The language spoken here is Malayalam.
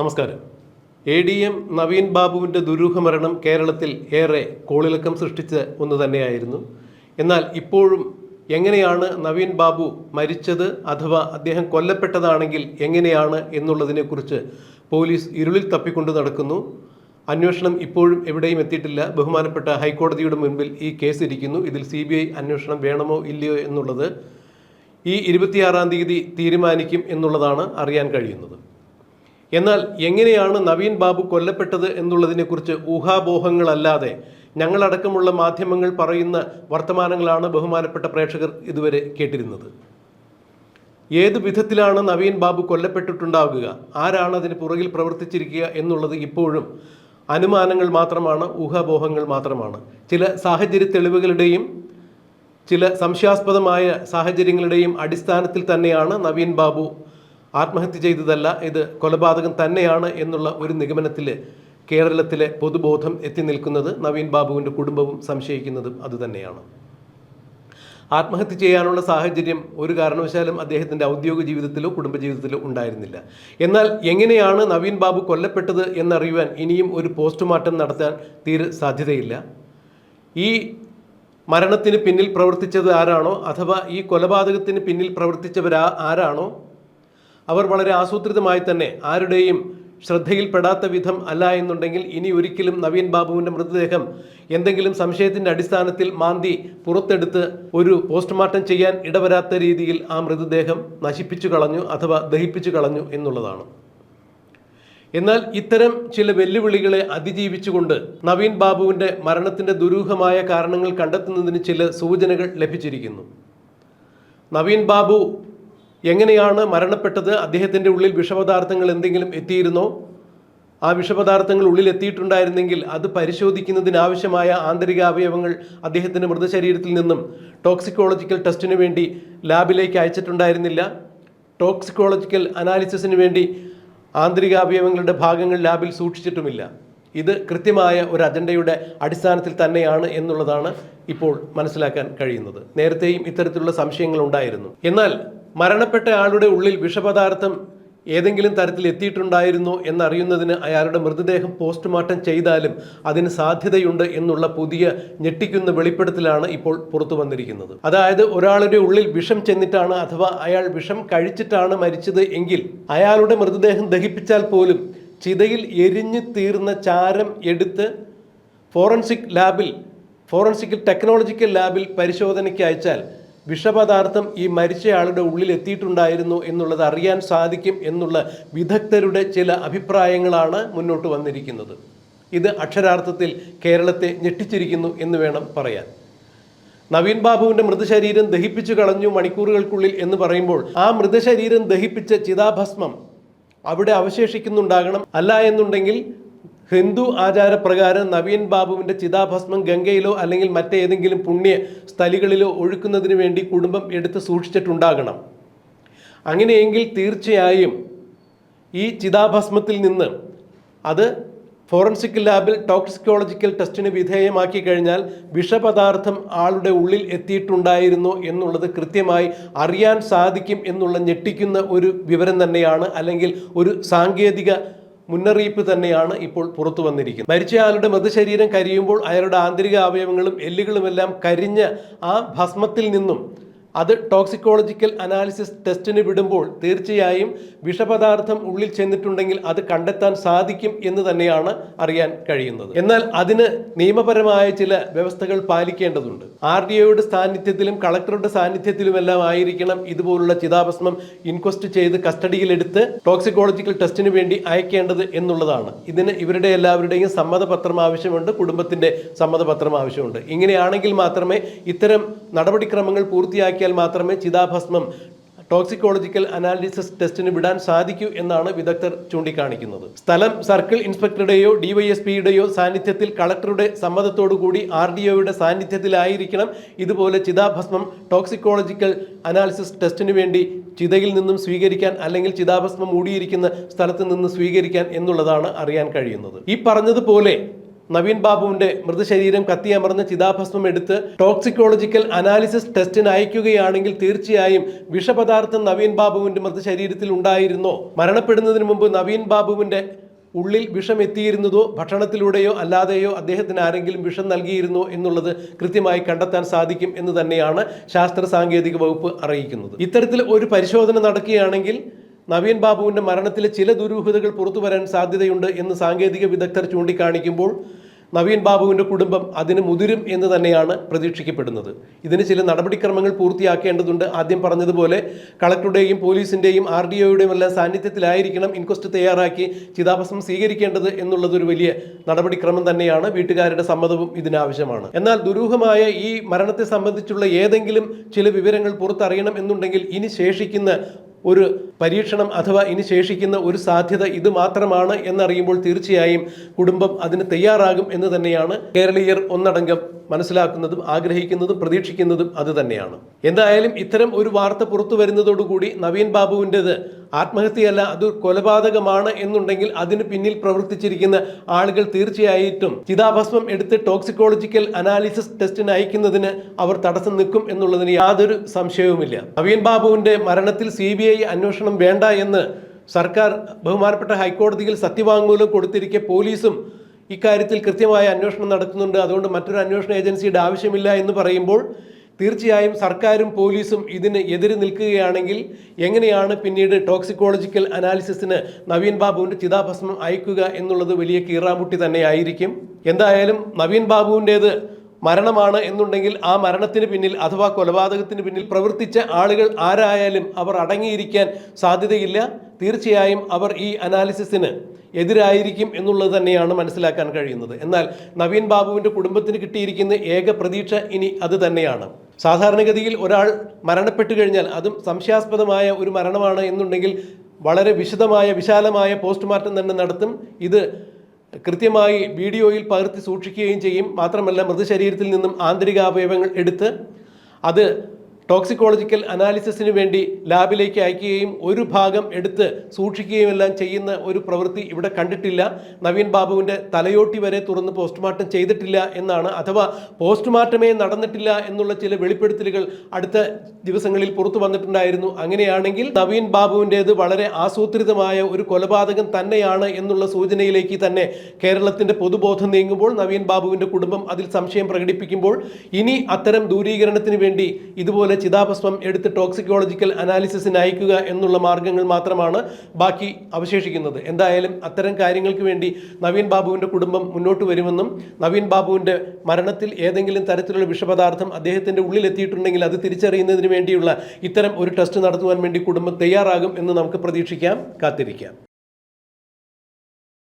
നമസ്കാരം. എ ഡി എം നവീൻ ബാബുവിന്റെ ദുരൂഹമരണം കേരളത്തിൽ ഏറെ കോളിളക്കം സൃഷ്ടിച്ച ഒന്ന് തന്നെയായിരുന്നു. എന്നാൽ ഇപ്പോഴും എങ്ങനെയാണ് നവീൻ ബാബു മരിച്ചത് അഥവാ അദ്ദേഹം കൊല്ലപ്പെട്ടതാണെങ്കിൽ എങ്ങനെയാണ് എന്നുള്ളതിനെക്കുറിച്ച് പോലീസ് ഇരുളിൽ തപ്പിക്കൊണ്ട് നടക്കുന്നു. അന്വേഷണം ഇപ്പോഴും എവിടെയും എത്തിയിട്ടില്ല. ബഹുമാനപ്പെട്ട ഹൈക്കോടതിയുടെ മുൻപിൽ ഈ കേസ് ഇരിക്കുന്നു ഇതിൽ സി അന്വേഷണം വേണമോ ഇല്ലയോ എന്നുള്ളത് ഈ ഇരുപത്തിയാറാം തീയതി തീരുമാനിക്കും എന്നുള്ളതാണ് അറിയാൻ കഴിയുന്നത്. എന്നാൽ എങ്ങനെയാണ് നവീൻ ബാബു കൊല്ലപ്പെട്ടത് എന്നുള്ളതിനെക്കുറിച്ച് ഊഹാപോഹങ്ങളല്ലാതെ ഞങ്ങളടക്കമുള്ള മാധ്യമങ്ങൾ പറയുന്ന വർത്തമാനങ്ങളാണ് ബഹുമാനപ്പെട്ട പ്രേക്ഷകർ ഇതുവരെ കേട്ടിരുന്നത്? ഏത് വിധത്തിലാണ് നവീൻ ബാബു കൊല്ലപ്പെട്ടിട്ടുണ്ടാവുക? ആരാണ് അതിന് പുറകിൽ പ്രവർത്തിച്ചിരിക്കുക എന്നുള്ളത് ഇപ്പോഴും അനുമാനങ്ങൾ മാത്രമാണ് ഊഹാപോഹങ്ങൾ മാത്രമാണ്. ചില സാഹചര്യ തെളിവുകളുടെയും ചില സംശയാസ്പദമായ സാഹചര്യങ്ങളുടെയും അടിസ്ഥാനത്തിൽ തന്നെയാണ് നവീൻ ബാബു ആത്മഹത്യ ചെയ്തതല്ല ഇത് കൊലപാതകം തന്നെയാണ് എന്നുള്ള ഒരു നിഗമനത്തിൽ കേരളത്തിലെ പൊതുബോധം എത്തി നിൽക്കുന്നത് നവീൻ ബാബുവിന്റെ കുടുംബവും സംശയിക്കുന്നതും അതുതന്നെയാണ് ആത്മഹത്യ ചെയ്യാനുള്ള സാഹചര്യം ഒരു കാരണവശാലും അദ്ദേഹത്തിന്റെ ഔദ്യോഗിക ജീവിതത്തിലോ കുടുംബജീവിതത്തിലോ ഉണ്ടായിരുന്നില്ല. എന്നാൽ എങ്ങനെയാണ് നവീൻ ബാബു കൊല്ലപ്പെട്ടത് എന്നറിയുവാൻ ഇനിയും ഒരു പോസ്റ്റ്മോർട്ടം നടത്താൻ തീരെ സാധ്യതയില്ല. ഈ മരണത്തിന് പിന്നിൽ പ്രവർത്തിച്ചത് ആരാണോ? അഥവാ ഈ കൊലപാതകത്തിന് പിന്നിൽ പ്രവർത്തിച്ചവരാ ആരാണോ? അവർ വളരെ ആസൂത്രിതമായി തന്നെ ആരുടെയും ശ്രദ്ധയിൽപ്പെടാത്ത വിധം അല്ല എന്നുണ്ടെങ്കിൽ ഇനി ഒരിക്കലും നവീൻ ബാബുവിന്റെ മൃതദേഹം എന്തെങ്കിലും സംശയത്തിന്റെ അടിസ്ഥാനത്തിൽ മാന്തി പുറത്തെടുത്ത് ഒരു പോസ്റ്റ്മോർട്ടം ചെയ്യാൻ ഇടവരാത്ത രീതിയിൽ ആ മൃതദേഹം നശിപ്പിച്ചു കളഞ്ഞു അഥവാ ദഹിപ്പിച്ചു കളഞ്ഞു എന്നുള്ളതാണ്. എന്നാൽ ഇത്തരം ചില വെല്ലുവിളികളെ അതിജീവിച്ചുകൊണ്ട് നവീൻ ബാബുവിന്റെ മരണത്തിന്റെ ദുരൂഹമായ കാരണങ്ങൾ കണ്ടെത്തുന്നതിന് ചില സൂചനകൾ ലഭിച്ചിരിക്കുന്നു. നവീൻ ബാബു എങ്ങനെയാണ് മരണപ്പെട്ടത്? അദ്ദേഹത്തിന്റെ ഉള്ളിൽ വിഷപദാർത്ഥങ്ങൾ എന്തെങ്കിലും എത്തിയിരുന്നോ? ആ വിഷപദാർത്ഥങ്ങൾ ഉള്ളിൽ എത്തിയിട്ടുണ്ടായിരുന്നെങ്കിൽ അത് പരിശോധിക്കുന്നതിനാവശ്യമായ ആന്തരിക അവയവങ്ങൾ അദ്ദേഹത്തിന്റെ മൃതശരീരത്തിൽ നിന്നും ടോക്സിക്കോളജിക്കൽ ടെസ്റ്റിന് വേണ്ടി ലാബിലേക്ക് അയച്ചിട്ടുണ്ടായിരുന്നില്ല. ടോക്സിക്കോളജിക്കൽ അനാലിസിസിന് വേണ്ടി ആന്തരിക അവയവങ്ങളുടെ ഭാഗങ്ങൾ ലാബിൽ സൂക്ഷിച്ചിട്ടുമില്ല. ഇത് കൃത്യമായ ഒരു അജണ്ടയുടെ അടിസ്ഥാനത്തിൽ തന്നെയാണ് എന്നുള്ളതാണ് ഇപ്പോൾ മനസ്സിലാക്കാൻ കഴിയുന്നത്. നേരത്തെയും ഇത്തരത്തിലുള്ള സംശയങ്ങൾ ഉണ്ടായിരുന്നു. എന്നാൽ മരണപ്പെട്ട ആളുടെ ഉള്ളിൽ വിഷപദാർത്ഥം ഏതെങ്കിലും തരത്തിൽ എത്തിയിട്ടുണ്ടായിരുന്നോ എന്നറിയുന്നതിന് അയാളുടെ മൃതദേഹം പോസ്റ്റ്മോർട്ടം ചെയ്താലും അതിന് സാധ്യതയുണ്ട് എന്നുള്ള പുതിയ ഞെട്ടിക്കുന്ന വെളിപ്പെടുത്തലാണ് ഇപ്പോൾ പുറത്തു വന്നിരിക്കുന്നത്. അതായത് ഒരാളുടെ ഉള്ളിൽ വിഷം ചെന്നിട്ടാണ് അഥവാ അയാൾ വിഷം കഴിച്ചിട്ടാണ് മരിച്ചത് എങ്കിൽ അയാളുടെ മൃതദേഹം ദഹിപ്പിച്ചാൽ പോലും ചിതയിൽ എരിഞ്ഞു തീർന്ന ചാരം എടുത്ത് ഫോറൻസിക് ലാബിൽ ഫോറൻസിക് ടെക്നോളജിക്കൽ ലാബിൽ പരിശോധനയ്ക്ക് അയച്ചാൽ വിഷപദാർത്ഥം ഈ മരിച്ചയാളുടെ ഉള്ളിൽ എത്തിയിട്ടുണ്ടായിരുന്നു എന്നുള്ളത് അറിയാൻ സാധിക്കും എന്നുള്ള വിദഗ്ധരുടെ ചില അഭിപ്രായങ്ങളാണ് മുന്നോട്ട് വന്നിരിക്കുന്നത്. ഇത് അക്ഷരാർത്ഥത്തിൽ കേരളത്തെ ഞെട്ടിച്ചിരിക്കുന്നു എന്ന് വേണം പറയാൻ. നവീൻ ബാബുവിന്റെ മൃതശരീരം ദഹിപ്പിച്ചു കളഞ്ഞു മണിക്കൂറുകൾക്കുള്ളിൽ എന്ന് പറയുമ്പോൾ ആ മൃതശരീരം ദഹിപ്പിച്ച ചിതാഭസ്മം അവിടെ അവശേഷിക്കുന്നുണ്ടാകണം അല്ല എന്നുണ്ടെങ്കിൽ ഹിന്ദു ആചാരപ്രകാരം നവീൻ ബാബുവിന്റെ ചിതാഭസ്മം ഗംഗയിലോ അല്ലെങ്കിൽ മറ്റേതെങ്കിലും പുണ്യ സ്ഥലികളിലോ ഒഴുക്കുന്നതിന് വേണ്ടി കുടുംബം എടുത്ത് സൂക്ഷിച്ചിട്ടുണ്ടാകണം. അങ്ങനെയെങ്കിൽ തീർച്ചയായും ഈ ചിതാഭസ്മത്തിൽ നിന്ന് അത് ഫോറൻസിക് ലാബിൽ ടോക്സിക്കോളജിക്കൽ ടെസ്റ്റിന് വിധേയമാക്കി കഴിഞ്ഞാൽ വിഷപദാർത്ഥം ആളുടെ ഉള്ളിൽ എത്തിയിട്ടുണ്ടായിരുന്നു എന്നുള്ളത് കൃത്യമായി അറിയാൻ സാധിക്കും എന്നുള്ള ഞെട്ടിക്കുന്ന ഒരു വിവരം തന്നെയാണ് അല്ലെങ്കിൽ ഒരു സാങ്കേതിക മുന്നറിയിപ്പ് തന്നെയാണ് ഇപ്പോൾ പുറത്തു വന്നിരിക്കുന്നത്. മരിച്ചയാളുടെ മൃതശരീരം കരിയുമ്പോൾ അയാളുടെ ആന്തരിക അവയവങ്ങളും എല്ലുകളുമെല്ലാം കരിഞ്ഞ ആ ഭസ്മത്തിൽ നിന്നും അത് ടോക്സിക്കോളജിക്കൽ അനാലിസിസ് ടെസ്റ്റിന് വിടുമ്പോൾ തീർച്ചയായും വിഷപദാർത്ഥം ഉള്ളിൽ ചെന്നിട്ടുണ്ടെങ്കിൽ അത് കണ്ടെത്താൻ സാധിക്കും എന്ന് തന്നെയാണ് അറിയാൻ കഴിയുന്നത്. എന്നാൽ അതിന് നിയമപരമായ ചില വ്യവസ്ഥകൾ പാലിക്കേണ്ടതുണ്ട്. ആർ ഡി ഒയുടെ സാന്നിധ്യത്തിലും കളക്ടറുടെ സാന്നിധ്യത്തിലുമെല്ലാം ആയിരിക്കണം ഇതുപോലുള്ള ചിതാഭസ്മം ഇൻക്വസ്റ്റ് ചെയ്ത് കസ്റ്റഡിയിലെടുത്ത് ടോക്സിക്കോളജിക്കൽ ടെസ്റ്റിന് വേണ്ടി അയക്കേണ്ടത് എന്നുള്ളതാണ്. ഇതിന് ഇവരുടെ എല്ലാവരുടെയും സമ്മതപത്രം ആവശ്യമുണ്ട് കുടുംബത്തിന്റെ സമ്മതപത്രം ആവശ്യമുണ്ട്. ഇങ്ങനെയാണെങ്കിൽ മാത്രമേ ഇത്തരം നടപടിക്രമങ്ങൾ പൂർത്തിയാക്കിയാൽ മാത്രമേ ചിതാഭസ്മം ടോക്സിക്കോളജിക്കൽ അനാലിസിസ് ടെസ്റ്റിന് വിടാൻ സാധിക്കൂ എന്നാണ് വിദഗ്ധർ ചൂണ്ടിക്കാണിക്കുന്നത്. സ്ഥലം സർക്കിൾ ഇൻസ്പെക്ടറുടെയോ ഡിവൈഎസ്പിയുടെയോ സാന്നിധ്യത്തിൽ കളക്ടറുടെ സമ്മതത്തോടുകൂടി ആർ ഡി ഒയുടെ സാന്നിധ്യത്തിലായിരിക്കണം ഇതുപോലെ ചിതാഭസ്മം ടോക്സിക്കോളജിക്കൽ അനാലിസിസ് ടെസ്റ്റിന് വേണ്ടി ചിതയിൽ നിന്നും സ്വീകരിക്കാൻ അല്ലെങ്കിൽ ചിതാഭസ്മം മൂടിയിരിക്കുന്ന സ്ഥലത്ത് നിന്ന് സ്വീകരിക്കാൻ എന്നുള്ളതാണ് അറിയാൻ കഴിയുന്നത്. ഈ പറഞ്ഞതുപോലെ നവീൻ ബാബുവിന്റെ മൃതശരീരം കത്തിയമർന്ന് ചിതാഭസ്മം എടുത്ത് ടോക്സിക്കോളജിക്കൽ അനാലിസിസ് ടെസ്റ്റിന് അയക്കുകയാണെങ്കിൽ തീർച്ചയായും വിഷപദാർത്ഥം നവീൻ ബാബുവിന്റെ മൃതശരീരത്തിൽ ഉണ്ടായിരുന്നോ? മരണപ്പെടുന്നതിന് മുമ്പ് നവീൻ ബാബുവിന്റെ ഉള്ളിൽ വിഷം എത്തിയിരുന്നതോ? ഭക്ഷണത്തിലൂടെയോ അല്ലാതെയോ അദ്ദേഹത്തിന് ആരെങ്കിലും വിഷം നൽകിയിരുന്നോ എന്നുള്ളത് കൃത്യമായി കണ്ടെത്താൻ സാധിക്കും എന്ന് തന്നെയാണ് ശാസ്ത്ര സാങ്കേതിക വകുപ്പ് അറിയിക്കുന്നത്. ഇത്തരത്തിൽ ഒരു പരിശോധന നടക്കുകയാണെങ്കിൽ നവീൻ ബാബുവിന്റെ മരണത്തിൽ ചില ദുരൂഹതകൾ പുറത്തു വരാൻ സാധ്യതയുണ്ട് എന്ന് സാങ്കേതിക വിദഗ്ധർ ചൂണ്ടിക്കാണിക്കുമ്പോൾ നവീൻ ബാബുവിന്റെ കുടുംബം അതിന് മുതിരും എന്ന് തന്നെയാണ് പ്രതീക്ഷിക്കപ്പെടുന്നത്. ഇതിന് ചില നടപടിക്രമങ്ങൾ പൂർത്തിയാക്കേണ്ടതുണ്ട്. ആദ്യം പറഞ്ഞതുപോലെ കളക്ടറുടെയും പോലീസിന്റെയും ആർ ഡി ഒയുടെയും എല്ലാം സാന്നിധ്യത്തിലായിരിക്കണം ഇൻക്വസ്റ്റ് തയ്യാറാക്കി ചിതാഭസ്മം സ്വീകരിക്കേണ്ടത് എന്നുള്ളതൊരു വലിയ നടപടിക്രമം തന്നെയാണ്. വീട്ടുകാരുടെ സമ്മതവും ഇതിനാവശ്യമാണ്. എന്നാൽ ദുരൂഹമായ ഈ മരണത്തെ സംബന്ധിച്ചുള്ള ഏതെങ്കിലും ചില വിവരങ്ങൾ പുറത്തറിയണം എന്നുണ്ടെങ്കിൽ ഇനി ശേഷിക്കുന്ന ഒരു പരീക്ഷണം അഥവാ ഇനി ശേഷിക്കുന്ന ഒരു സാധ്യത ഇത് മാത്രമാണ് എന്നറിയുമ്പോൾ തീർച്ചയായും കുടുംബം അതിന് തയ്യാറാകും എന്ന് തന്നെയാണ് കേരളീയർ ഒന്നടങ്കം മനസ്സിലാക്കുന്നതും ആഗ്രഹിക്കുന്നതും പ്രതീക്ഷിക്കുന്നതും അത് തന്നെയാണ്. എന്തായാലും ഇത്തരം ഒരു വാർത്ത പുറത്തു വരുന്നതോടുകൂടി നവീൻ ബാബുവിന്റെത് ആത്മഹത്യയല്ല അത് കൊലപാതകമാണ് എന്നുണ്ടെങ്കിൽ അതിന് പിന്നിൽ പ്രവർത്തിച്ചിരിക്കുന്ന ആളുകൾ തീർച്ചയായിട്ടും ചിതാഭസ്മം എടുത്ത് ടോക്സിക്കോളജിക്കൽ അനാലിസിസ് ടെസ്റ്റിന് അയക്കുന്നതിന് അവർ തടസ്സം നിൽക്കും എന്നുള്ളതിന് യാതൊരു സംശയവുമില്ല. നവീൻ ബാബുവിന്റെ മരണത്തിൽ സി അന്വേഷണം വേണ്ട എന്ന് സർക്കാർ ബഹുമാനപ്പെട്ട ഹൈക്കോടതിയിൽ സത്യവാങ്മൂലം കൊടുത്തിരിക്കെ പോലീസും ഇക്കാര്യത്തിൽ കൃത്യമായ അന്വേഷണം നടത്തുന്നുണ്ട്. അതുകൊണ്ട് മറ്റൊരു അന്വേഷണ ഏജൻസിയുടെ ആവശ്യമില്ല എന്ന് പറയുമ്പോൾ തീർച്ചയായും സർക്കാരും പോലീസും ഇതിന് എതിര് നിൽക്കുകയാണെങ്കിൽ എങ്ങനെയാണ് പിന്നീട് ടോക്സിക്കോളജിക്കൽ അനാലിസിസിന് നവീൻ ബാബുവിന്റെ ചിതാഭസ്മം അയക്കുക എന്നുള്ളത് വലിയ കീറാമുട്ടി തന്നെയായിരിക്കും. എന്തായാലും നവീൻ ബാബുവിന്റേത് മരണമാണ് എന്നുണ്ടെങ്കിൽ ആ മരണത്തിന് പിന്നിൽ അഥവാ കൊലപാതകത്തിന് പിന്നിൽ പ്രവർത്തിച്ച ആളുകൾ ആരായാലും അവർ അടങ്ങിയിരിക്കാൻ സാധ്യതയില്ല. തീർച്ചയായും അവർ ഈ അനാലിസിസിന് എതിരായിരിക്കും എന്നുള്ളത് തന്നെയാണ് മനസ്സിലാക്കാൻ കഴിയുന്നത്. എന്നാൽ നവീൻ ബാബുവിന്റെ കുടുംബത്തിന് കിട്ടിയിരിക്കുന്ന ഏക പ്രതീക്ഷ ഇനി അത് തന്നെയാണ്. സാധാരണഗതിയിൽ ഒരാൾ മരണപ്പെട്ടു കഴിഞ്ഞാൽ അതും സംശയാസ്പദമായ ഒരു മരണമാണ് എന്നുണ്ടെങ്കിൽ വളരെ വിശദമായ വിശാലമായ പോസ്റ്റ്മോർട്ടം തന്നെ നടത്തും. ഇത് കൃത്യമായി വീഡിയോയിൽ പകർത്തി സൂക്ഷിക്കുകയും ചെയ്യും. മാത്രമല്ല മൃതശരീരത്തിൽ നിന്നും ആന്തരികാവയവങ്ങൾ എടുത്ത് അത് ടോക്സിക്കോളജിക്കൽ അനാലിസിസിന് വേണ്ടി ലാബിലേക്ക് അയക്കുകയും ഒരു ഭാഗം എടുത്ത് സൂക്ഷിക്കുകയും എല്ലാം ചെയ്യുന്ന ഒരു പ്രവൃത്തി ഇവിടെ കണ്ടിട്ടില്ല. നവീൻ ബാബുവിന്റെ തലയോട്ടി വരെ തുറന്ന് പോസ്റ്റ്മോർട്ടം ചെയ്തിട്ടില്ല എന്നാണ് അഥവാ പോസ്റ്റ്മോർട്ടമേ നടന്നിട്ടില്ല എന്നുള്ള ചില വെളിപ്പെടുത്തലുകൾ അടുത്ത ദിവസങ്ങളിൽ പുറത്തു വന്നിട്ടുണ്ടായിരുന്നു. അങ്ങനെയാണെങ്കിൽ നവീൻ ബാബുവിന്റേത് വളരെ ആസൂത്രിതമായ ഒരു കൊലപാതകം തന്നെയാണ് എന്നുള്ള സൂചനയിലേക്ക് തന്നെ കേരളത്തിന്റെ പൊതുബോധം നീങ്ങുമ്പോൾ നവീൻ ബാബുവിന്റെ കുടുംബം അതിൽ സംശയം പ്രകടിപ്പിക്കുമ്പോൾ ഇനി അത്തരം ദൂരീകരണത്തിന് വേണ്ടി ഇതുപോലെ ചിതാഭസ്മം എടുത്ത് ടോക്സിക്കോളജിക്കൽ അനാലിസിസിന് അയക്കുക എന്നുള്ള മാർഗങ്ങൾ മാത്രമാണ് ബാക്കി അവശേഷിക്കുന്നത്. എന്തായാലും അത്തരം കാര്യങ്ങൾക്ക് വേണ്ടി നവീൻ ബാബുവിന്റെ കുടുംബം മുന്നോട്ട് വരുമെന്നും നവീൻ ബാബുവിന്റെ മരണത്തിൽ ഏതെങ്കിലും തരത്തിലുള്ള വിഷപദാർത്ഥം അദ്ദേഹത്തിന്റെ ഉള്ളിലെത്തിയിട്ടുണ്ടെങ്കിൽ അത് തിരിച്ചറിയുന്നതിന് വേണ്ടിയുള്ള ഇത്തരം ഒരു ടെസ്റ്റ് നടത്തുവാൻ വേണ്ടി കുടുംബം തയ്യാറാകും എന്ന് നമുക്ക് പ്രതീക്ഷിക്കാം. കാത്തിരിക്കാം.